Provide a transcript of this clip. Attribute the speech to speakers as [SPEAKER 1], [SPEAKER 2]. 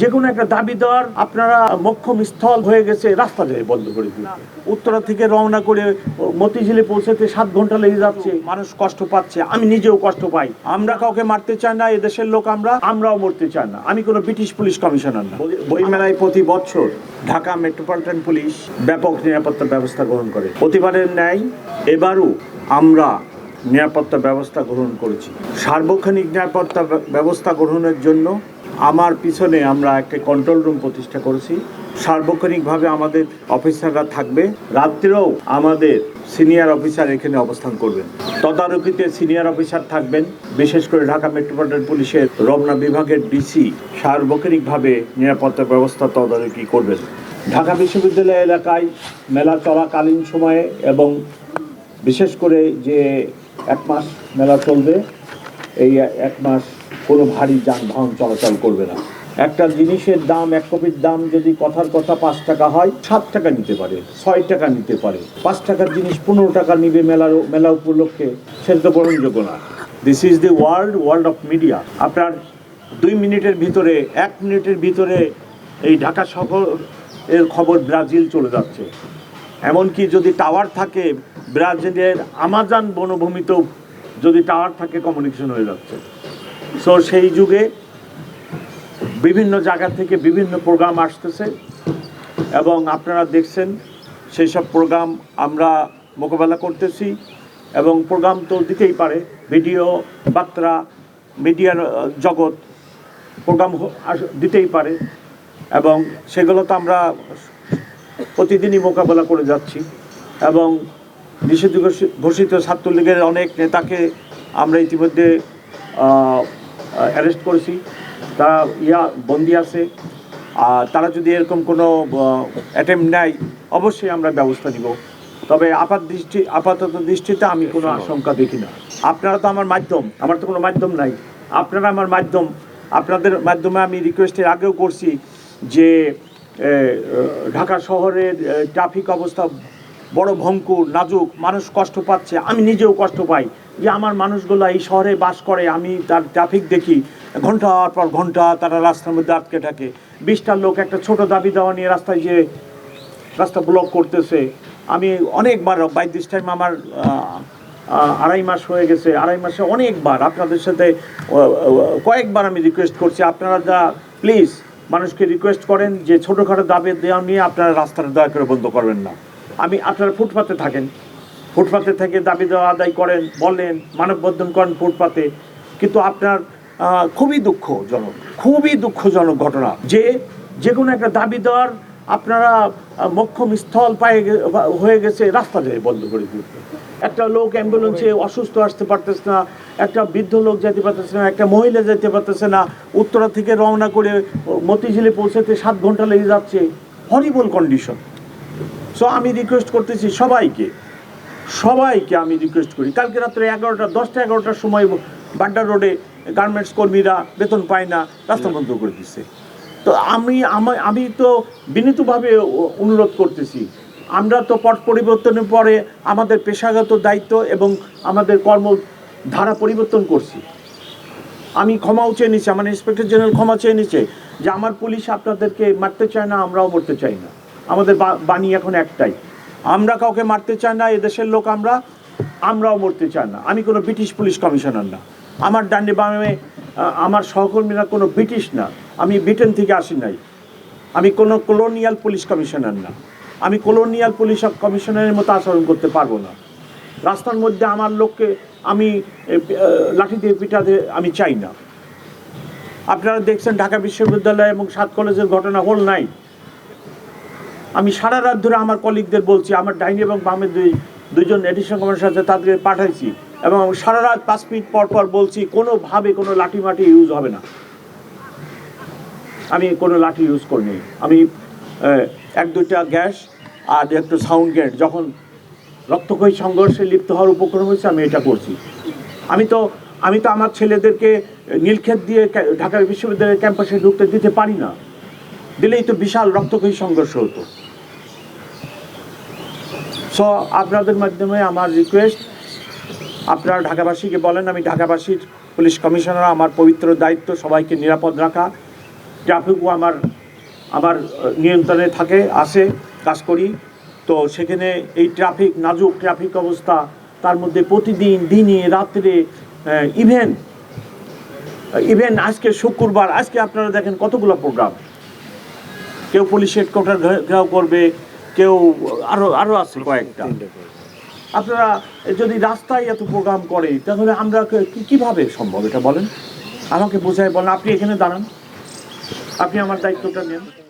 [SPEAKER 1] যে কোনো একটা দাবি দেওয়ার আপনারা মক্ষম স্থল হয়ে গেছে, রাস্তা যায় বন্ধ করে দিতে উত্তরা থেকে রওনা করে মতিঝিলে পৌঁছাতে সাত ঘণ্টা লেগে যাচ্ছে। মানুষ কষ্ট পাচ্ছে, আমি নিজেও কষ্ট পাই। আমরা কাউকে মারতে চাই না, এদেশের লোক আমরা, আমরাও মরতে চাই না। আমি কোনো ব্রিটিশ পুলিশ কমিশনার না। বইমেলায় প্রতি বছর ঢাকা মেট্রোপলিটন পুলিশ ব্যাপক নিরাপত্তা ব্যবস্থা গ্রহণ করে। প্রতিবারের ন্যায় এবারও আমরা নিরাপত্তা ব্যবস্থা গ্রহণ করেছি। সার্বক্ষণিক নিরাপত্তা ব্যবস্থা গ্রহণের জন্য আমার পিছনে আমরা একটা কন্ট্রোল রুম প্রতিষ্ঠা করেছি। সার্বক্ষণিকভাবে আমাদের অফিসাররা থাকবে। রাত্রেও আমাদের সিনিয়র অফিসার এখানে অবস্থান করবেন। তদারকিতে সিনিয়র অফিসার থাকবেন। বিশেষ করে ঢাকা মেট্রোপলিটন পুলিশের রমনা বিভাগের ডিসি সার্বক্ষণিকভাবে নিরাপত্তা ব্যবস্থা তদারকি করবেন। ঢাকা বিশ্ববিদ্যালয় এলাকায় মেলা চলাকালীন সময়ে এবং বিশেষ করে যে এক মাস মেলা চলবে, এই এক মাস কোনো ভারী যানবাহন চলাচল করবে না। একটা জিনিসের দাম, এক কপির দাম যদি কথার কথা পাঁচ টাকা হয়, সাত টাকা নিতে পারে, ছয় টাকা নিতে পারে। পাঁচ টাকার জিনিস পনেরো টাকা নিবে মেলার মেলা উপলক্ষে, সেটা তো গ্রহণযোগ্য না। This is the world world of media আপনার দুই মিনিটের ভিতরে, এক মিনিটের ভিতরে এই ঢাকা শহর এর খবর ব্রাজিল চলে যাচ্ছে। এমনকি যদি টাওয়ার থাকে, ব্রাজিলের আমাজন বনভূমিতেও যদি টাওয়ার থাকে কমিউনিকেশন হয়ে যাচ্ছে। সো সেই যুগে বিভিন্ন জায়গা থেকে বিভিন্ন প্রোগ্রাম আসতেছে এবং আপনারা দেখছেন সেই সব প্রোগ্রাম আমরা মোকাবেলা করতেছি এবং প্রোগ্রাম তো দিতেই পারে ভিডিও বার্তা মিডিয়ার জগৎ প্রোগ্রাম দিতেই পারে এবং সেগুলো তো আমরা প্রতিদিনই মোকাবেলা করে যাচ্ছি এবং নিষিদ্ধ ঘোষিত ছাত্রলীগের অনেক নেতাকে আমরা ইতিমধ্যে অ্যারেস্ট করেছি। তারা ইয়া বন্দি আছে। আর তারা যদি এরকম কোনো অ্যাটেম্প নেয় অবশ্যই আমরা ব্যবস্থা নিব। তবে আপাত দৃষ্টি আপাতত দৃষ্টিতে আমি কোনো আশঙ্কা দেখি না। আপনারা তো আমার মাধ্যম। আমার তো কোনো মাধ্যম নাই। আপনারা আমার মাধ্যম। আপনাদের মাধ্যমে আমি রিকোয়েস্টের আগেও করছি যে ঢাকা শহরের ট্রাফিক অবস্থা বড় ভঙ্কুর নাজুক মানুষ কষ্ট পাচ্ছে। আমি নিজেও কষ্ট পাই। যে আমার মানুষগুলো এই শহরে বাস করে, আমি তার ট্রাফিক দেখি। ঘণ্টার পর ঘণ্টা তারা রাস্তার মধ্যে আটকে থাকে। বিশটার লোক একটা ছোট দাবি দেওয়া নিয়ে রাস্তায় যে রাস্তা ব্লক করতেছে। আমি অনেকবার বাই দিস টাইম আমার আড়াই মাস হয়ে গেছে। আড়াই মাসে অনেকবার আপনাদের সাথে কয়েকবার আমি রিকোয়েস্ট করছি, আপনারা যা প্লিজ মানুষকে রিকোয়েস্ট করেন যে ছোটোখাটো দাবি দেওয়া নিয়ে আপনারা রাস্তাটা দয়া করে বন্ধ করবেন না। আমি আপনারা ফুটপাতে থাকেন। ফুটপাতে থেকে দাবি দেওয়া আদায় করেন, বলেন, মানববন্ধন করেন ফুটপাতে। কিন্তু আপনার খুবই দুঃখজনক খুবই দুঃখজনক ঘটনা যে যে কোনো একটা দাবি দেওয়ার আপনারা মক্ষম স্থল পায়ে হয়ে গেছে, রাস্তা যায় বন্ধ করে দিতে একটা লোক অ্যাম্বুলেন্সে অসুস্থ আসতে পারতেছে না, একটা বৃদ্ধ লোক যেতে পারতেছে না, একটা মহিলা যেতে পারতেছে না, উত্তরা থেকে রওনা করে মতিঝিলে পৌঁছাতে সাত ঘণ্টা লেগে যাচ্ছে। হরিবল কন্ডিশন সো আমি রিকোয়েস্ট করতেছি সবাইকে সবাইকে আমি রিকোয়েস্ট করি। কালকে রাত্রে এগারোটা, দশটা, এগারোটার সময় বাড্ডা রোডে গার্মেন্টস কর্মীরা বেতন পায় না, রাস্তা বন্ধ করে দিচ্ছে তো আমি, আমা- তো বিনীতভাবে অনুরোধ করতেছি। আমরা তো পট পরিবর্তনের পরে আমাদের পেশাগত দায়িত্ব এবং আমাদের কর্মধারা পরিবর্তন করছি। আমি ক্ষমাও চেয়ে নিচ্ছি, আমার ইন্সপেক্টর জেনারেল ক্ষমা চেয়ে নিচ্ছে যে আমার পুলিশ আপনাদেরকে মারতে চায় না, আমরাও মরতে চাই না। আমাদের বাণী এখন একটাই। আমরা কাউকে মারতে চাই না, এদেশের লোক আমরা, আমরাও মরতে চাই না। আমি কোনো ব্রিটিশ পুলিশ কমিশনার না। আমার ডান্ডে বামে আমার সহকর্মীরা কোনো ব্রিটিশ না। আমি ব্রিটেন থেকে আসি নাই। আমি কোনো কলোনিয়াল পুলিশ কমিশনার না। আমি কলোনিয়াল পুলিশ কমিশনারের মতো আচরণ করতে পারব না। রাস্তার মধ্যে আমার লোককে আমি লাঠি দিয়ে পিটাতে আমি চাই না। আপনারা দেখছেন ঢাকা বিশ্ববিদ্যালয় এবং সাত কলেজের ঘটনা হল নাই। আমি সারা রাত ধরে আমার কলিগদের বলছি, আমার ডাইনি এবং বামের দুই, দুইজন এডিশন কমান্ডার সাথে তাদেরকে পাঠাইছি। এবং সারা রাত পাঁচ মিনিট পর পর বলছি, কোনোভাবে কোনো লাঠি মাটি ইউজ হবে না। আমি কোনো লাঠি ইউজ করিনি। আমি এক, দুইটা গ্যাস আর একটু সাউন্ড গেট যখন রক্তক্ষয়ী সংঘর্ষে লিপ্ত হওয়ার উপক্রম হয়েছে, আমি এটা করছি। আমি তো আমি তো আমার ছেলেদেরকে নীলক্ষেত দিয়ে ঢাকা বিশ্ববিদ্যালয়ের ক্যাম্পাসে ঢুকতে দিতে পারি না। দিলেই তো বিশাল রক্তক্ষয়ী সংঘর্ষ হতো। সো আপনাদের মাধ্যমে আমার রিকোয়েস্ট আপনারা ঢাকাবাসীকে বলেন, আমি ঢাকাবাসীর পুলিশ কমিশনার, আমার পবিত্র দায়িত্ব সবাইকে নিরাপদ রাখা। ট্রাফিকও আমার আমার নিয়ন্ত্রণে থাকে আসে কাজ করি। তো সেখানে এই ট্রাফিক নাজুক ট্রাফিক অবস্থা, তার মধ্যে প্রতিদিন, দিনে, রাত্রে ইভেন ইভেন আজকে শুক্রবার, আজকে আপনারা দেখেন কতগুলো প্রোগ্রাম কেউ পুলিশ হেডকোয়ার্টার ঘেরাও করবে কেউ আরও আরও আছে কয়েকটা। আপনারা যদি রাস্তায় এত প্রোগ্রাম করে তাহলে আমরা কি- কীভাবে সম্ভব এটা বলেন? আমাকে বোঝায় বলেন। আপনি এখানে দাঁড়ান। আপনি আমার দায়িত্বটা নেন।